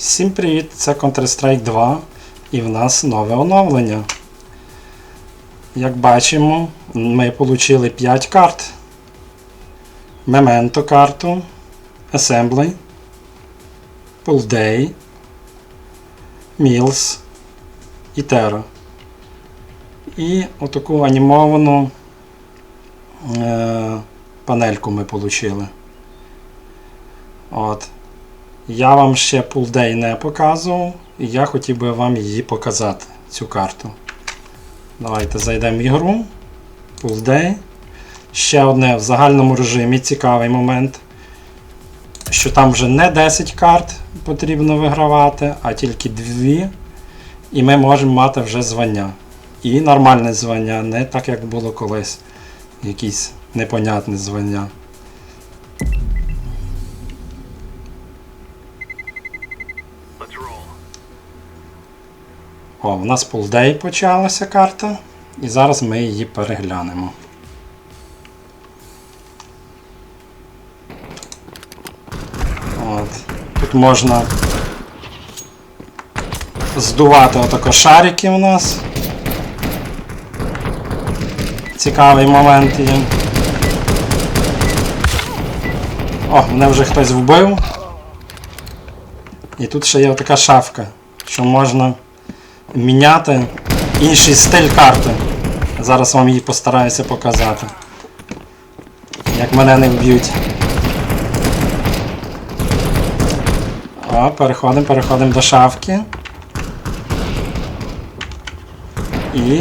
Всім привіт! Це Counter-Strike 2 і в нас нове оновлення. Як бачимо, ми отримали 5 карт. Memento карту, Assembly, Pull Day, Mills і Terra. І отаку анімовану е, панельку ми отримали. От. Я вам ще Day не показував, і я хотів би вам її показати, цю карту. Давайте зайдемо в ігру. Day. Ще одне в загальному режимі цікавий момент, що там вже не 10 карт потрібно вигравати, а тільки 2. І ми можемо мати вже звання. І нормальне звання, не так як було колись. Якісь непонятне звання. О, у нас Day почалася карта, і зараз ми її переглянемо. От. Тут можна здувати отако шарики у нас. Цікавий момент є. О, мене вже хтось вбив. І тут ще є така шафка, що можна міняти інший стиль карти. Зараз вам її постараюся показати. Як мене не вб'ють. О, переходимо, переходимо до шафки. І.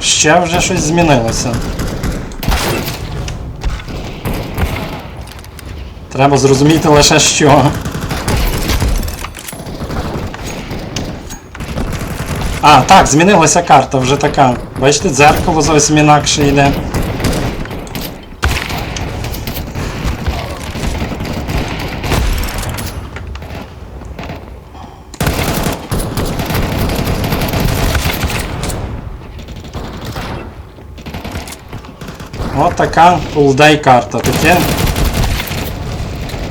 Ще вже щось змінилося. Треба зрозуміти лише що. А, так, змінилася карта вже така. Бачите, дзеркало зовсім інакше йде. От така пулдей карта. Таке.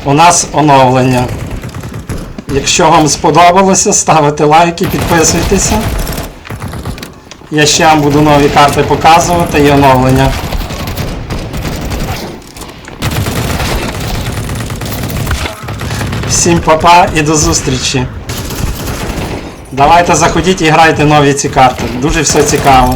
У нас оновлення. Якщо вам сподобалося, ставите лайки, підписуйтеся. Я ще вам буду нові карти показувати і оновлення. Всім папа і до зустрічі. Давайте заходіть і грайте нові ці карти. Дуже все цікаво.